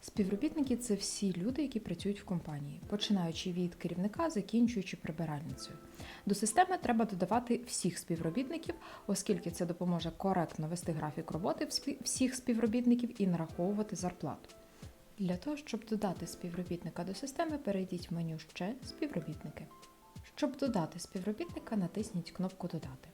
Співробітники це всі люди, які працюють в компанії, починаючи від керівника, закінчуючи прибиральницею. До системи треба додавати всіх співробітників, оскільки це допоможе коректно вести графік роботи всіх співробітників і нараховувати зарплату. Для того, щоб додати співробітника до системи, перейдіть в меню Ще співробітники. Щоб додати співробітника, натисніть кнопку Додати.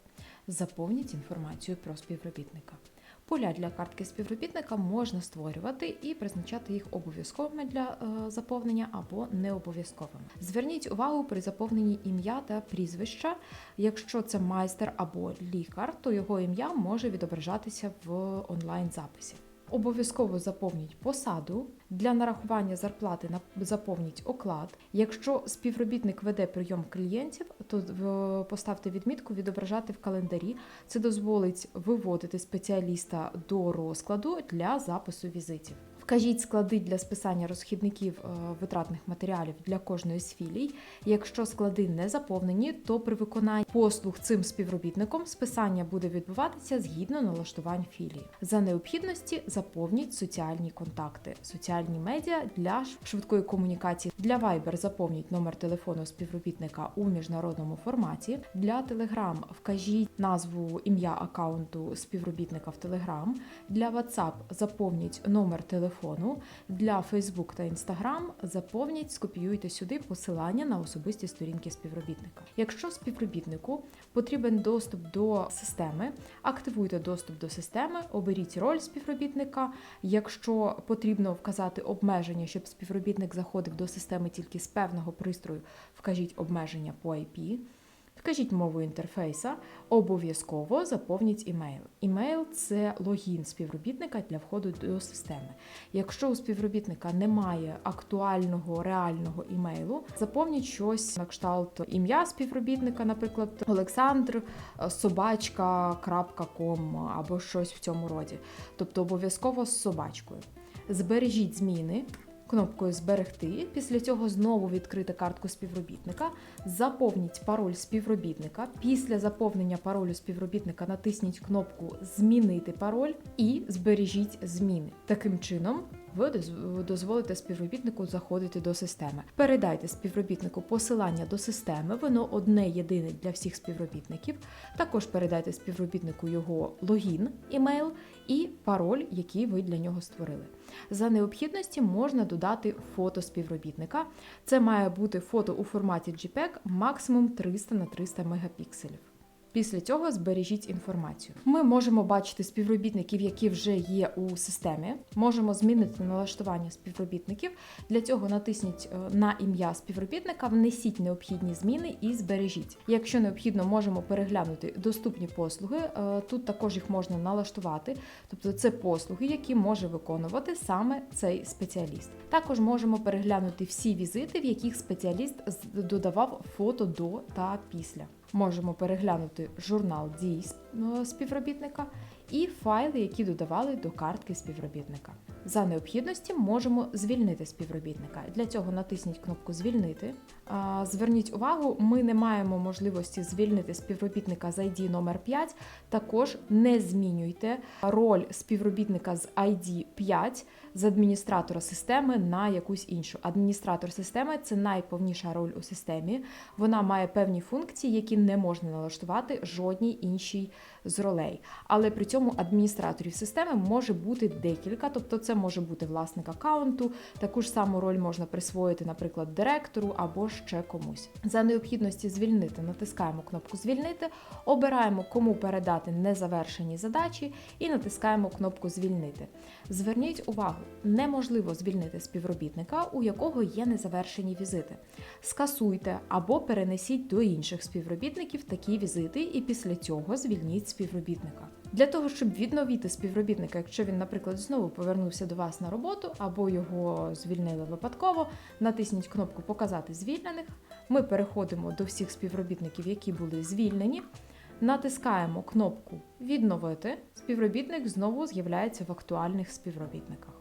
Заповніть інформацію про співробітника. Поля для картки співробітника можна створювати і призначати їх обов'язковими для е, заповнення або необов'язковими. Зверніть увагу при заповненні ім'я та прізвища. Якщо це майстер або лікар, то його ім'я може відображатися в онлайн-записі. Обов'язково заповніть посаду. Для нарахування зарплати заповніть оклад. Якщо співробітник веде прийом клієнтів, то в- поставте відмітку відображати в календарі. Це дозволить виводити спеціаліста до розкладу для запису візитів. Вкажіть склади для списання розхідників е, витратних матеріалів для кожної з філій. Якщо склади не заповнені, то при виконанні послуг цим співробітником списання буде відбуватися згідно налаштувань філії. За необхідності заповніть соціальні контакти, соціальні медіа для швидкої комунікації. Для Viber заповніть номер телефону співробітника у міжнародному форматі. Для Telegram вкажіть назву ім'я аккаунту співробітника в Telegram. Для WhatsApp заповніть номер телефону. Для Facebook та Instagram заповніть, скопіюйте сюди посилання на особисті сторінки співробітника. Якщо співробітнику потрібен доступ до системи, активуйте доступ до системи, оберіть роль співробітника. Якщо потрібно вказати обмеження, щоб співробітник заходив до системи тільки з певного пристрою, вкажіть обмеження по IP. Вкажіть мову інтерфейса, обов'язково заповніть імейл. Імейл це логін співробітника для входу до системи. Якщо у співробітника немає актуального реального імейлу, заповніть щось на кшталт ім'я співробітника, наприклад, Олександр е, собачка.ком або щось в цьому роді. Тобто обов'язково з собачкою. Збережіть зміни. Кнопкою Зберегти. Після цього знову відкрити картку співробітника. Заповніть пароль співробітника. Після заповнення паролю співробітника натисніть кнопку Змінити пароль і збережіть зміни. Таким чином. Ви дозволите співробітнику заходити до системи. Передайте співробітнику посилання до системи, воно одне єдине для всіх співробітників. Також передайте співробітнику його логін, імейл і пароль, який ви для нього створили. За необхідності можна додати фото співробітника. Це має бути фото у форматі JPEG максимум 300 на 300 мегапікселів. Після цього збережіть інформацію. Ми можемо бачити співробітників, які вже є у системі. Можемо змінити налаштування співробітників. Для цього натисніть е, на ім'я співробітника, внесіть необхідні зміни і збережіть. Якщо необхідно, можемо переглянути доступні послуги. Е, Тут також їх можна налаштувати, тобто це послуги, які може виконувати саме цей спеціаліст. Також можемо переглянути всі візити, в яких спеціаліст додавав фото до та після. Можемо переглянути журнал дій е, співробітника і файли, які додавали до картки співробітника. За необхідності можемо звільнити співробітника. Для цього натисніть кнопку Звільнити. Зверніть увагу, ми не маємо можливості звільнити співробітника з ID номер 5. Також не змінюйте роль співробітника з ID 5 з адміністратора системи на якусь іншу. Адміністратор системи це найповніша роль у системі. Вона має певні функції, які не можна налаштувати жодній іншій з ролей. Але при цьому адміністраторів системи може бути декілька, тобто це може бути власник аккаунту, таку ж саму роль можна присвоїти, наприклад, директору або ще комусь. За необхідності звільнити, натискаємо кнопку Звільнити, обираємо, кому передати незавершені задачі, і натискаємо кнопку Звільнити. Зверніть увагу, неможливо звільнити співробітника, у якого є незавершені візити. Скасуйте або перенесіть до інших співробітників такі візити, і після цього звільніть співробітника. Для того, щоб відновити співробітника, якщо він, наприклад, знову повернувся до вас на роботу або його звільнили випадково, натисніть кнопку Показати звільнених. Ми переходимо до всіх співробітників, які були звільнені. Натискаємо кнопку Відновити. Співробітник знову з'являється в актуальних співробітниках.